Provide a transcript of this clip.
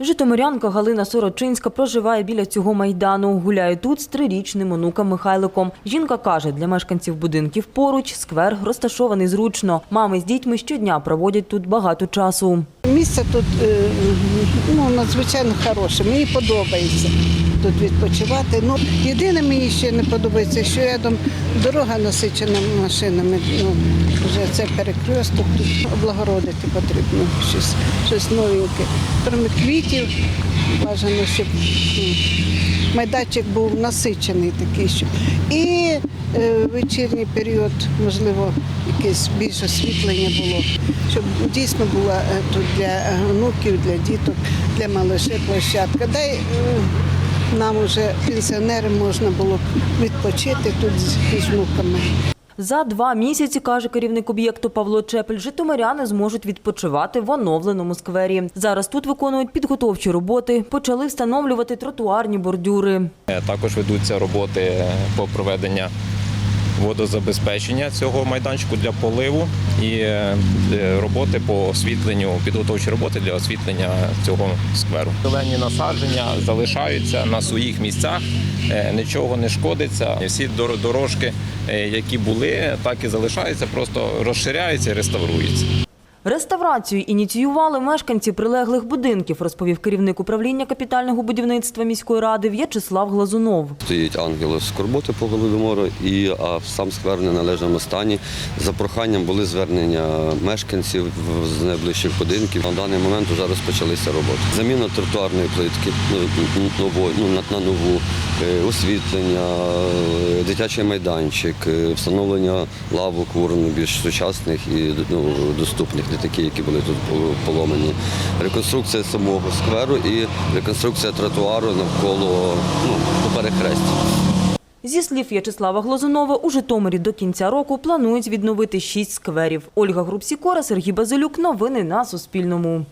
Житомирянка Галина Сорочинська проживає біля цього майдану. Гуляє тут з трирічним онуком Михайликом. Жінка каже, для мешканців будинків поруч сквер розташований зручно. Мами з дітьми щодня проводять тут багато часу. Місце тут е, ну, надзвичайно хороше, мені подобається тут відпочивати. Ну, єдине мені ще не подобається, що рядом дорога насичена машинами. Ну, вже це перекресток, тут облагородити потрібно щось, щось новеньке. Крім квітів, бажано, щоб ну, майданчик був насичений такий. Щоб. І е, вечірній період, можливо, якесь більше освітлення було, щоб дійсно була е, тут для е, онуків, для діток, для малышей площадка. Дай е, нам уже пенсіонерам можна було б відпочити тут з, внуками. За два місяці, каже керівник об'єкту Павло Чепель, житомиряни зможуть відпочивати в оновленому сквері. Зараз тут виконують підготовчі роботи, почали встановлювати тротуарні бордюри. Е, Також ведуться роботи по проведення водозабезпечення цього майданчику для поливу і е, е, роботи по освітленню, підготовчі роботи для освітлення цього скверу. Зелені насадження залишаються на своїх місцях, е, нічого не шкодиться. Всі дор- дорожки, які були, так і залишаються, просто розширяються і реставруються. Реставрацію ініціювали мешканці прилеглих будинків, розповів керівник управління капітального будівництва міської ради В'ячеслав Глазунов. Стоїть ангел скорботи по Голодомору, і а сам сквер в неналежному стані. За проханням були звернення мешканців з найближчих будинків. На даний момент вже розпочалися роботи. Заміна тротуарної плитки ну, нової, ну, на, на нову, е, освітлення, е, дитячий майданчик, е, встановлення лавок урн більш сучасних і ну, доступних, не такі, які були тут поломані. Реконструкція самого скверу і реконструкція тротуару навколо ну, по перехресті. Зі слів В'ячеслава Глазунова, у Житомирі до кінця року планують відновити шість скверів. Ольга Групсікора, Сергій Базилюк. Новини на Суспільному.